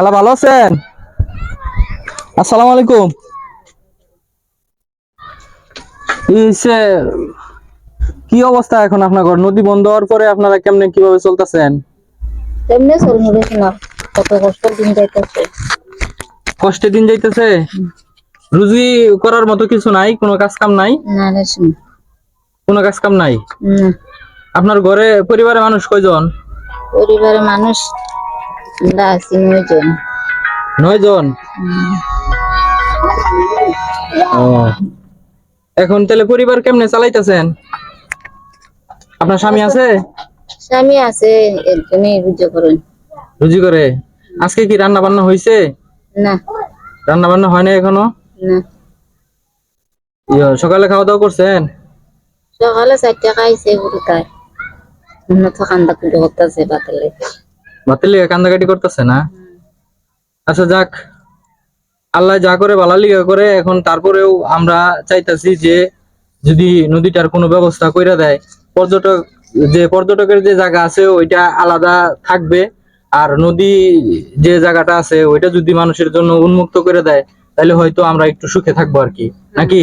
খালা ভালো আছেন? আসসালামু আলাইকুম কি অবস্থা এখন আপনার ঘর? নদী বন্ধ হওয়ার পরে আপনারা কেমনে কীভাবে চলতেছেন? তেমনি চলবো না। কত কষ্ট দিন যাইতেছে। কষ্টে দিন যাইতেছে? রুজি করার মতো কিছু নাই? কোনো কাজ কাম নাই কোনো কাজ কাম নাই আপনার ঘরে পরিবারের মানুষ কয়জন? পরিবারের মানুষ আমরা আছি নয়জন। নয় জন ও। এখন তাহলে পরিবার কেমনে চালাইতেছেন? আপনার স্বামী আছে? স্বামী আছে একজনই রুজো করেন রুজি করে? আজকে কি রান্না বান্না হয়েছে না। রান্না বান্না হয় না এখনও? না। ইয়া, সকালে খাওয়া দাওয়া করছেন? সকালে চারটা খাইছে গুরুতায় অন্য তো কান্দা কুন্দা করতেছে বাতালে ভাতের লিগে কান্দাকাটি করতেছে না? আচ্ছা যাক। আল্লাহ যা করে ভালো লিগা করে এখন তারপরেও আমরা চাইতাছি যে যদি নদীটার কোনো ব্যবস্থা কইরা দেয় পর্যটক যে পর্যটকের যে জায়গা আছে ওইটা আলাদা থাকবে। আর নদী যে জায়গাটা আছে ওইটা যদি মানুষের জন্য উন্মুক্ত করে দেয় তাহলে হয়তো আমরা একটু সুখে থাকব আর কি। নাকি?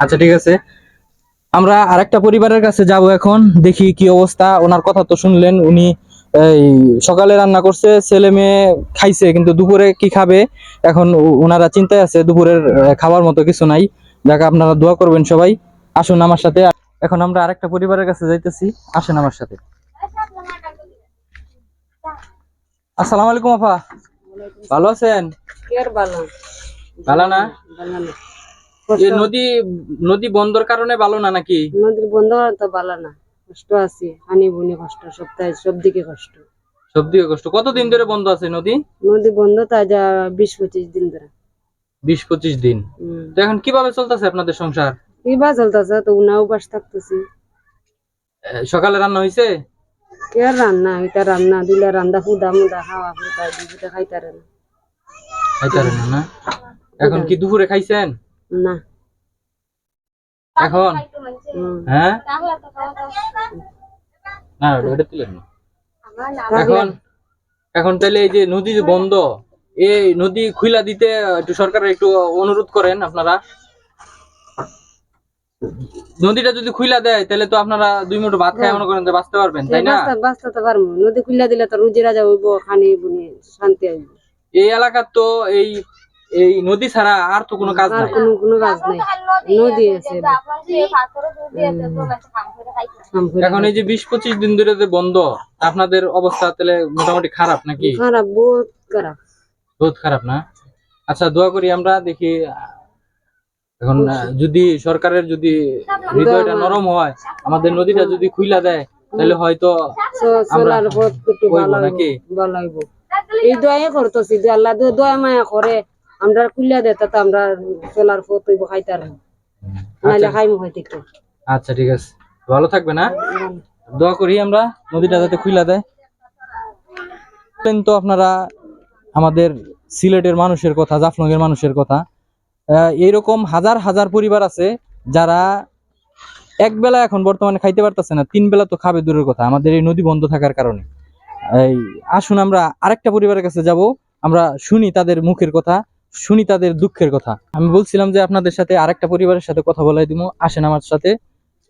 আচ্ছা ঠিক আছে। আমরা আরেকটা পরিবারের কাছে যাব এখন দেখি কি অবস্থা। ওনার কথা তো শুনলেন উনি এই সকালে রান্না করছে ছেলে মেয়ে খাইছে কিন্তু দুপুরে কি খাবে? এখন ওনারা চিন্তায় আছে দুপুরের খাবার মতো কিছু নাই। যাকে আপনারা দোয়া করবেন সবাই। আসুন আমার সাথে। এখন আমরা আরেকটা পরিবারের কাছে যাইতেছি। আসেন আমার সাথে। আসসালামু আলাইকুম আপা। ভালো আছেন? ভালো না? নদী নদী বন্ধর কারণে ভালো না নাকি? নদীর বন্ধ তো ভালো না। কষ্ট আছে হানি বুনি কষ্ট সপ্তাহে সব দিকে কষ্ট। সব দিকে কষ্ট। কতদিন ধরে বন্ধ আছে নদী? নদী বন্ধ তা যা বিশ পঁচিশ দিন ধরে। বিশ পঁচিশ দিন। তো এখন কীভাবে চলতেছে আপনাদের সংসার? কিবা চলতেছে তো উনা উপাস থাকতেছি। সকালে রান্না হয়েছে কে আর রান্না এটা রান্না দিলে রান্দা ফুদা মুদা খাওয়া ফুদা দিতে খাইতারে না। খাইতারেন না? এখন কি দুপুরে খাইছেন? না। এখন? হ্যাঁ? না ওটা তুলেন না। এখন? এখন তাহলে এই যে নদী যে বন্ধ এই নদী খুইলা দিতে একটু সরকারের একটু অনুরোধ করেন আপনারা। নদীটা যদি খুইলা দেয় তাহলে তো আপনারা দুই মুঠো ভাত খাই মনে করেন যে বাঁচতে পারবেন তাই না? বাঁচতে তো পারব। নদী খুললা দিলে তো রুজি রাজা হইব খানি বুনি শান্তি হইব এই এলাকার তো এই এই নদী ছাড়া আর তো কোনো কাজ নাই। কোনো কোনো কাজ নাই। নদী আছে। এখন এই যে বিশ পঁচিশ দিন ধরে যে বন্ধ আপনাদের অবস্থা তাহলে মোটামুটি খারাপ নাকি? খারাপ বহুত খারাপ। বহুত খারাপ না? আচ্ছা দোয়া করি আমরা দেখি এখন যদি সরকারের যদি হৃদয়টা নরম হয় আমাদের নদীটা যদি খুইলা দেয় তাহলে হয়তো ভালো নাকি? এই দোয়াই করতেছি যে আল্লাহ দোয়া মায়া করে। আমরা খুলিয়া দে তাতে আমরা চলার পথ হইব খাইতার নাইলে খাইমু হইতে কি আচ্ছা ঠিক আছে। ভালো থাকবে না দোয়া করি আমরা নদীটা যাতে খুইলা দেয়। তো আপনারা আমাদের সিলেটের মানুষের কথা জাফলং এর মানুষের কথা এইরকম হাজার হাজার পরিবার আছে যারা এক বেলা এখন বর্তমানে খাইতে পারতেছে না তিন বেলা তো খাবে দূরের কথা। আমাদের এই নদী বন্ধ থাকার কারণে। এই আসুন আমরা আরেকটা পরিবারের কাছে যাব আমরা শুনি তাদের মুখের কথা। শুনি তাদের দুঃখের কথা। আমি বলছিলাম যে আপনাদের সাথে আরেকটা পরিবারের সাথে কথা বলাই দিব, আসেন আমার সাথে।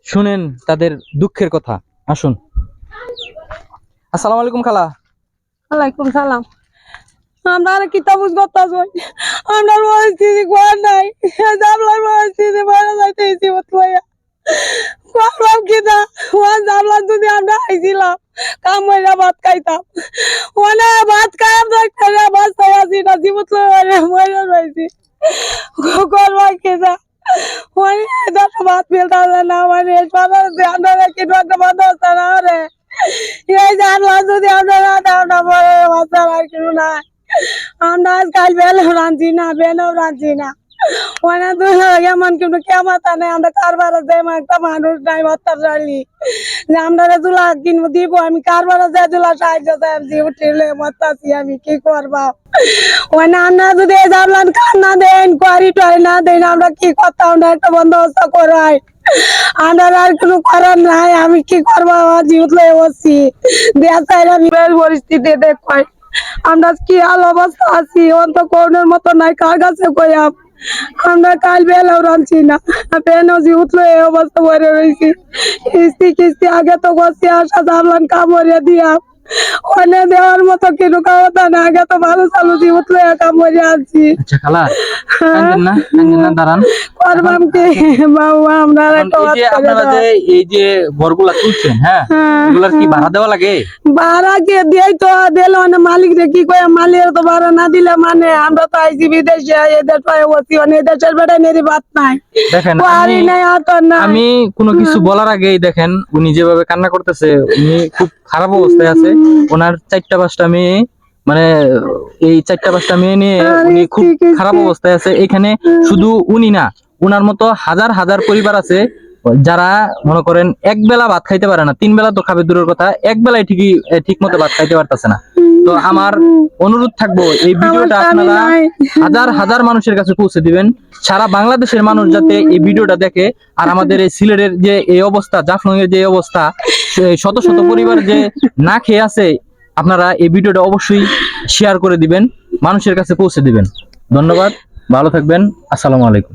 শুনেন তাদের দুঃখের কথা। আসুন। আসসালামু আলাইকুম খালা। ওয়ালাইকুম সালাম। আমরা আর কি করতাম আমরা পরিস্থিতি কোয়ার নাই। জামলার পরিস্থিতি মারা যাইতেছি করলাম কিনা ওয়ান জামলা যদি আমরা আইছিলাম কাম হইরা ভাত খাইতাম ওনে ভাত খাই আমরা খেলে বাঁচতে আছি না জীবত মরে রয়েছি করবা কিনা ওনে এটা ভাত ফেলতে না মানে আমরা কিনা একটা ভাত না রে এই জানলা যদি আমরা না দাও না বলে বাচ্চার আর কিছু নাই আমরা আজকাল বেলেও রাঁধছি না বেলেও রাঁধছি না আমরা আমি কি না না না আমরা কি করতাম? আমরা একটা বন্দোবস্ত করাই। আমার আর কোনো করার নাই, আমি কি করব? আমার দেশাই আমি পরিস্থিতি দেখো আমরা কি হাল অবস্থা আছি? অন্ত করোনার মতো নাই, কার কাছে কইয়াম? আমরা কাল বেলাও রাঁধছি না। জীবিত লয়ে এই অবস্থা করে রয়েছি। কিস্তি কিস্তি, আগে তো বসে আসা জানলাম কামড়ে দিয়াম ওনে দেওয়ার মতো কিনু খাওয়াতা না আগে তো ভালো চালু জীবিত লয়ে কামড়ে আনছি আচ্ছা খালা না না দাঁড়ান। করবাম কি? বাবু আমরা একটা এই যে আপনারা যে এই যে ঘরগুলা তুলছেন হ্যাঁ হ্যাঁ। এগুলার কি ভাড়া দেওয়া লাগে? ভাড়া কে দিয়ে তো দিল না মালিক রে কি কয় মালিক তো ভাড়া না দিলে মানে আমরা তো আইছি বিদেশে এদের পায়ে বসি মানে এদের বেড়াই নেই বাত নাই। দেখেন আমি- কোনো কিছু বলার আগেই দেখেন উনি যেভাবে কান্না করতেছে উনি খুব খারাপ অবস্থায় আছে। ওনার চারটা পাঁচটা মেয়ে মানে এই চারটা পাঁচটা মেয়ে নিয়ে উনি খুব খারাপ অবস্থায় আছে। এখানে শুধু উনি না উনার মতো হাজার হাজার পরিবার আছে যারা মনে করেন এক বেলা ভাত খাইতে পারে না। তিন বেলা তো খাবে দূরের কথা এক বেলায় ঠিকই ঠিক মতো ভাত খাইতে পারতেছে না। তো আমার অনুরোধ থাকব এই ভিডিওটা আপনারা হাজার হাজার মানুষের কাছে পৌঁছে দিবেন। সারা বাংলাদেশের মানুষ যাতে এই ভিডিওটা দেখে আর আমাদের এই সিলেটের যে এই অবস্থা জাফলং এর যে অবস্থা শত শত পরিবার যে না খেয়ে আছে আপনারা এই ভিডিওটা অবশ্যই শেয়ার করে দিবেন মানুষের কাছে পৌঁছে দিবেন। ধন্যবাদ ভালো থাকবেন আসসালামু আলাইকুম।